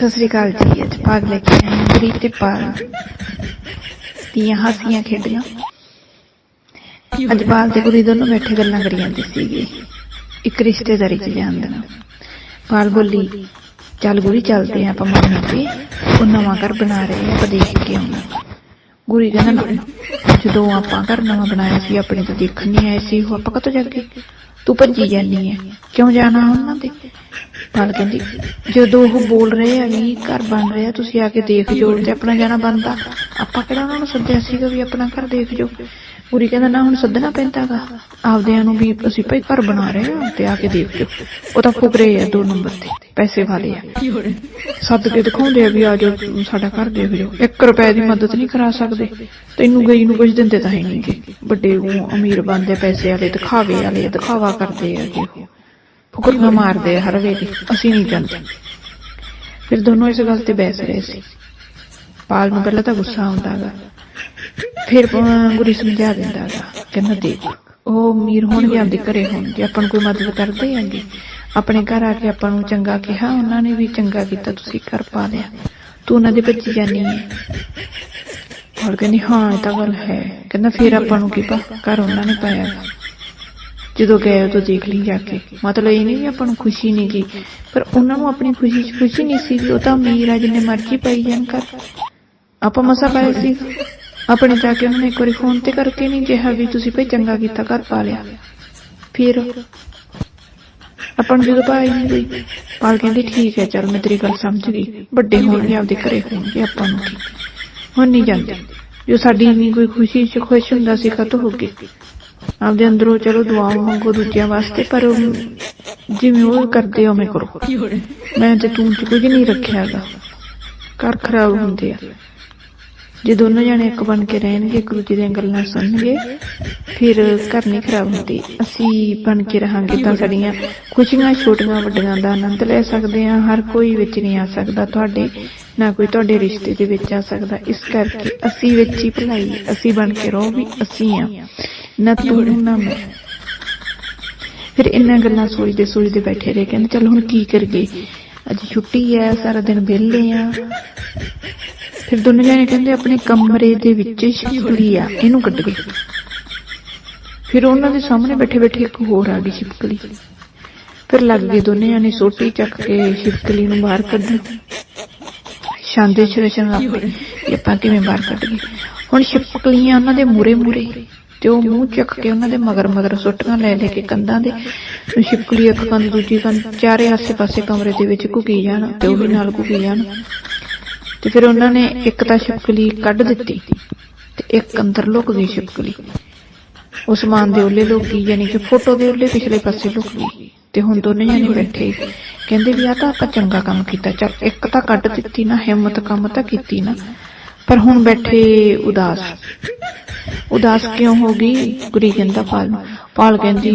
ਸਤਿ ਸ੍ਰੀ ਅਕਾਲ ਜੀ, ਅੱਜ ਭਾਗ ਲੈ ਕੇ ਆਏ ਹਾਂ ਤੇ ਪਾਲ ਦੀਆਂ ਹਾਸੀਆਂ ਖੇਡੀਆਂ। ਅੱਜ ਪਾਲ ਤੇ ਗੁਰੀ ਦੋਨੋਂ ਬੈਠੇ ਗੱਲਾਂ ਕਰੀ ਜਾਂਦੇ ਸੀਗੇ। ਇੱਕ ਰਿਸ਼ਤੇਦਾਰੀ ਚ ਜਾਣ ਪਾਲ ਬੋਲੀ ਚੱਲ ਗੁਰੀ, ਚੱਲਦੇ ਆਂ ਆਪਾਂ ਮੰਮੀ ਤੇ। ਉਹ ਨਵਾਂ ਘਰ ਬਣਾ ਰਹੇ ਆਪਾਂ ਦੇਖ ਕੇ ਆਉਣਾ ਗੁਰੀ ਕਹਿੰਦਾ ਜਦੋਂ ਆਪਾਂ ਘਰ ਨਵਾਂ ਬਣਾਇਆ ਸੀ, ਆਪਣੇ ਤਾਂ ਦੇਖਣ ਨਹੀਂ ਆਏ ਸੀ। ਉਹ ਆਪਾਂ ਕਦੋਂ ਜਾ ਕੇ? ਤੂੰ ਭੱਜੀ ਜਾਨੀ ਹੈ ਕਿਉਂ ਜਾਣਾ ਉਹਨਾਂ ਦੇ ਪਾਲ ਕਹਿੰਦੀ, ਜਦੋਂ ਉਹ ਬੋਲ ਰਹੇ ਆ ਵੀ ਘਰ ਬਣ ਰਿਹਾ ਤੁਸੀਂ ਆ ਕੇ ਦੇਖ ਜੋ ਤੇ ਆਪਣਾ ਜਾਣਾ ਬੰਦਾ ਆਪਾਂ ਕਿਹੜਾ ਉਹਨਾਂ ਨੂੰ ਸੱਦਿਆ ਸੀਗਾ ਵੀ ਆਪਣਾ ਘਰ ਦੇਖ ਜੋ? ਪੂਰੀ ਕਹਿੰਦਾ, ਨਾ, ਹੁਣ ਸੱਦਣਾ ਪੈਂਦਾਗਾ ਆਪਦਿਆਂ ਨੂੰ ਵੀ ਅਸੀਂ ਭਾਈ ਘਰ ਬਣਾ ਰਹੇ ਆ, ਤੇ ਆ ਕੇ ਦੇਖ ਜੋ। ਉਹ ਤਾਂ ਫੁਕਰੇ ਆ ਦੋ ਨੰਬਰ ਤੇ, ਪੈਸੇ ਵਾਲੇ ਆ। ਸੱਦ ਕੇ ਦਿਖਾਉਂਦੇ ਆ ਵੀ ਆ ਜਾਓ, ਸਾਡਾ ਘਰ ਦੇਖ ਜੋ। 1 ਰੁਪਏ ਦੀ ਮਦਦ ਨਹੀਂ ਕਰਾ ਸਕਦੇ। ਤੈਨੂੰ ਗਈ ਨੂੰ ਕੁਝ ਦਿੰਦੇ ਤਾਂ ਹੈ ਨਹੀਂਗੇ ਵੱਡੇ ਉਹ ਅਮੀਰ ਬੰਦੇ ਪੈਸੇ ਵਾਲੇ, ਦਿਖਾਵੇ ਵਾਲੇ ਦਿਖਾਵਾ ਕਰਦੇ ਆ ਜੀ ਉਹ ਫੁਕਰੀਆਂ ਮਾਰਦੇ ਆ ਹਰ ਵੇਲੇ। ਅਸੀਂ ਨਹੀਂ ਜਾਂਦੇ। ਫਿਰ ਦੋਨੋਂ ਇਸ ਗੱਲ ਤੇ ਬਹਿਸ ਰਹੇ ਸੀ। ਪਾਲ ਨੂੰ ਪਹਿਲਾਂ ਤਾਂ ਗੁੱਸਾ ਆਉਂਦਾ ਗਾ। ਫਿਰ ਅਹ, ਗੁਰੀ ਸਮਝਾ ਦਿੰਦਾਗਾ ਕਹਿੰਦਾ ਦੇਖ ਉਹ ਅਮੀਰ ਹੋਣਗੇ ਆਪਦੇ ਘਰੇ ਹੋਣਗੇ। ਆਪਾਂ ਨੂੰ ਕੋਈ ਮਦਦ ਕਰਦੇ ਆਂਗੇ ਆਪਣੇ ਘਰ ਆ ਕੇ ਆਪਾਂ ਨੂੰ ਚੰਗਾ ਕਿਹਾ ਉਹਨਾਂ ਨੇ ਵੀ ਚੰਗਾ ਕੀਤਾ ਤੁਸੀਂ ਘਰ ਪਾ ਲਿਆ। ਤੂੰ ਉਹਨਾਂ ਦੇ ਬੱਚੀ ਜਾਨੀ ਹੈ ਔਰ ਕਹਿੰਦੀ ਹਾਂ ਇਹ ਤਾਂ ਗੱਲ ਹੈ। ਕਹਿੰਦਾ ਫਿਰ ਆਪਾਂ ਨੂੰ ਕੀ ਪਾ ਘਰ ਉਹਨਾਂ ਨੇ ਪਾਇਆ ਗਾ। ਜਦੋਂ ਗਏ ਉਦੋਂ ਦੇਖ ਲਈ ਜਾ ਕੇ। ਮਤਲਬ ਇਹ ਨਹੀਂ ਵੀ ਆਪਾਂ ਨੂੰ ਖੁਸ਼ੀ ਨਹੀਂ ਗਈ, ਪਰ ਉਹਨਾਂ ਨੂੰ ਆਪਣੀ ਖੁਸ਼ੀ 'ਚ ਖੁਸ਼ੀ ਨਹੀਂ ਸੀ ਉਹ ਤਾਂ ਅਮੀਰ ਆ, ਜਿੰਨੇ ਮਰਜ਼ੀ ਪਾਈ ਜਾਣ ਕਰ ਆਪਾਂ ਮਸਾ ਪਾਇਆ ਸੀ। ਆਪਣੇ ਜਾ ਕੇ ਉਹਨਾਂ ਇੱਕ ਵਾਰੀ ਫੋਨ ਤੇ ਕਰਕੇ ਨਹੀਂ ਕਿਹਾ ਵੀ ਤੁਸੀਂ ਭਈ ਚੰਗਾ ਕੀਤਾ ਘਰ ਪਾ ਲਿਆ। ਫਿਰ ਆਪਾਂ ਨੂੰ ਜਦੋਂ ਪਾਈ ਨਹੀਂ ਗਈ ਪਾਲ ਕਹਿੰਦੀ ਠੀਕ ਹੈ, ਚਲ ਮੈਂ ਤੇਰੀ ਗੱਲ ਸਮਝ ਗਈ। ਵੱਡੇ ਹੋਣਗੇ ਆਪਦੇ ਘਰੇ ਹੋਣਗੇ, ਆਪਾਂ ਨੂੰ ਹੁਣ ਨਹੀਂ ਜਾਂਦੇ। ਜੋ ਸਾਡੀ ਇੰਨੀ ਕੋਈ ਖੁਸ਼ੀ 'ਚ ਖੁਸ਼ ਹੁੰਦਾ ਸੀ ਖਤ ਹੋ ਗਈ ਆਪਦੇ ਅੰਦਰੋਂ ਚਲੋ ਦੁਆਵਾਂ ਮੰਗੋ ਦੂਜਿਆਂ ਵਾਸਤੇ, ਪਰ ਜਿਵੇਂ ਉਹ ਕਰਦੇ ਹੋ ਮੈਂ ਕਰੋ। ਮੈਂ ਤੇ ਤੂੰ ਚ ਕੁਝ ਨਹੀਂ ਰੱਖਿਆਗਾ ਘਰ ਖਰਾਬ ਹੁੰਦੇ ਆ। ਜੇ ਦੋਨੋਂ ਜਣੇ ਇੱਕ ਬਣ ਕੇ ਰਹਿਣਗੇ, ਇੱਕ ਦੂਜੇ ਦੀਆਂ ਗੱਲਾਂ ਸੁਣਨਗੇ, ਫਿਰ ਘਰ ਨਹੀਂ ਖਰਾਬ ਹੁੰਦੇ। ਅਸੀਂ ਬਣ ਕੇ ਰਹਾਂਗੇ ਤਾਂ ਸਾਡੀਆਂ ਖੁਸ਼ੀਆਂ, ਛੋਟੀਆਂ, ਵੱਡੀਆਂ ਦਾ ਆਨੰਦ ਲੈ ਸਕਦੇ ਹਾਂ। ਹਰ ਕੋਈ ਵਿੱਚ ਨਹੀਂ ਆ ਸਕਦਾ ਤੁਹਾਡੇ, ਨਾ ਕੋਈ ਤੁਹਾਡੇ ਰਿਸ਼ਤੇ ਦੇ ਵਿੱਚ ਆ ਸਕਦਾ। ਇਸ ਕਰਕੇ ਅਸੀਂ ਵਿੱਚ ਹੀ ਭਲਾਈ, ਅਸੀਂ ਬਣ ਕੇ ਰਹੋ ਵੀ ਅਸੀਂ ਆ ਨਾ ਤੂੰ ਨਾ ਮੈਂ। ਫਿਰ ਇਹਨਾਂ ਗੱਲਾਂ ਸੋਚਦੇ ਸੋਚਦੇ ਬੈਠੇ ਰਹੇ ਕਹਿੰਦੇ ਚਲ ਹੁਣ ਕੀ ਕਰੀਏ? ਅੱਜ ਛੁੱਟੀ ਹੈ ਸਾਰਾ ਦਿਨ ਵਿਹਲੇ ਆ। ਫਿਰ ਦੋਨੋਂ ਜਣੇ ਕਹਿੰਦੇ ਆਪਣੇ ਕਮਰੇ ਦੇ ਵਿੱਚ ਛਿਪਕਲੀ ਆ ਇਹਨੂੰ ਕੱਢ ਗਏ ਫਿਰ ਉਹਨਾਂ ਦੇ ਸਾਹਮਣੇ ਬੈਠੇ ਬੈਠੇ ਇੱਕ ਹੋਰ ਆ ਗਈ ਛਿਪਕਲੀ। ਫਿਰ ਲੱਗ ਗਏ ਦੋਨੇ ਜਣੇ ਸੋਟੀ ਚੱਕ ਕੇ ਛਿਪਕਲੀ ਨੂੰ ਬਾਹਰ ਕੱਢਣ। ਸ਼ਾਂਦੇ ਸ਼ਰਸ਼ਨ ਲੱਗ ਪਏ ਆਪਾਂ ਕਿਵੇਂ ਬਾਹਰ ਕੱਢ ਗਏ? ਹੁਣ ਛਿਪਕਲੀਆਂ ਉਹਨਾਂ ਦੇ ਮੂਰੇ ਮੂਰੇ ਤੇ ਉਹ ਮੂੰਹ ਚੱਕ ਕੇ ਉਹਨਾਂ ਦੇ ਮਗਰ ਮਗਰ ਸੁੱਟੀਆਂ ਲੈ ਲੈ ਕੇ ਕੰਧਾਂ ਦੇ ਛਿਪਕਲੀ ਇੱਕ ਕੰਧ ਦੂਜੀ ਕੰਧ, ਚਾਰੇ ਆਸੇ ਪਾਸੇ ਕਮਰੇ ਦੇ ਵਿੱਚ ਘੁਕੀ ਜਾਣ ਤੇ ਉਹ ਵੀ ਨਾਲ ਘੁਕੀ ਜਾਣ। ਤੇ ਫਿਰ ਉਹਨਾਂ ਨੇ ਇੱਕ ਤਾਂ ਛਿਪਕਲੀ ਕੱਢ ਦਿੱਤੀ ਤੇ ਇੱਕ ਅੰਦਰ ਲੁਕ ਗਈ ਛਿਪਕਲੀ ਉਸਮਾਨ ਦੇ ਉੱਲੇ ਲੁਕ ਗਈ, ਯਾਨੀ ਕਿ ਫੋਟੋ ਦੇ ਉੱਲੇ ਪਿਛਲੇ ਪਾਸੇ ਲੁਕ ਗਈ ਤੇ ਹੁਣ ਦੋਨੇ ਜਣੇ ਬੈਠੇ। ਕਹਿੰਦੇ ਵੀ ਆ ਤਾਂ ਆਪਾਂ ਚੰਗਾ ਕੰਮ ਕੀਤਾ, ਚੱਲ ਇੱਕ ਤਾਂ ਕੱਢ ਦਿੱਤੀ ਨਾ, ਹਿੰਮਤ ਕੰਮ ਤਾਂ ਕੀਤੀ ਨਾ। ਪਰ ਹੁਣ ਬੈਠੇ ਉਦਾਸ। ਉਦਾਸ ਕਿਉਂ ਹੋ ਗਈ? ਗੁਰੀ ਕਹਿੰਦਾ ਪਾਲ ਪਾਲ ਕਹਿੰਦੀ,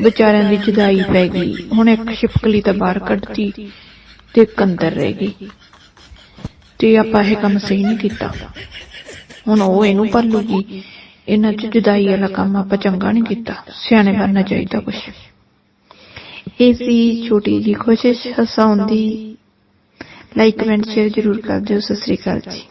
ਵਿਚਾਰਿਆਂ ਦੀ ਜੁਦਾਈ ਪੈ ਗਈ। ਹੁਣ ਇੱਕ ਛਿਪਕਲੀ ਤਾਂ ਬਾਹਰ ਕੱਢਤੀ ਤੇ ਇੱਕ ਅੰਦਰ ਰਹਿ ਗਈ। ਤੇ ਆਪਾਂ ਇਹ ਕੰਮ ਸਹੀ ਨਹੀਂ ਕੀਤਾ। ਹੁਣ ਉਹ ਇਹਨੂੰ ਭੱਲੂਗੀ ਇਹਨਾਂ ਚ ਜੁਦਾਈ ਵਾਲਾ ਕੰਮ ਆਪਾਂ ਚੰਗਾ ਨਹੀਂ ਕੀਤਾ। ਸਿਆਣੇ ਬਣਨਾ ਚਾਹੀਦਾ ਕੁਛ। ਇਹ ਸੀ ਛੋਟੀ ਜੀ ਕੋਸ਼ਿਸ਼। ਹਸਾਉਣ ਦੀ ਲਾਈਕ ਕਮੈਂਟ ਸ਼ੇਅਰ ਜ਼ਰੂਰ ਕਰ ਦਿਓ। ਸਤਿ ਸ੍ਰੀ ਅਕਾਲ ਜੀ।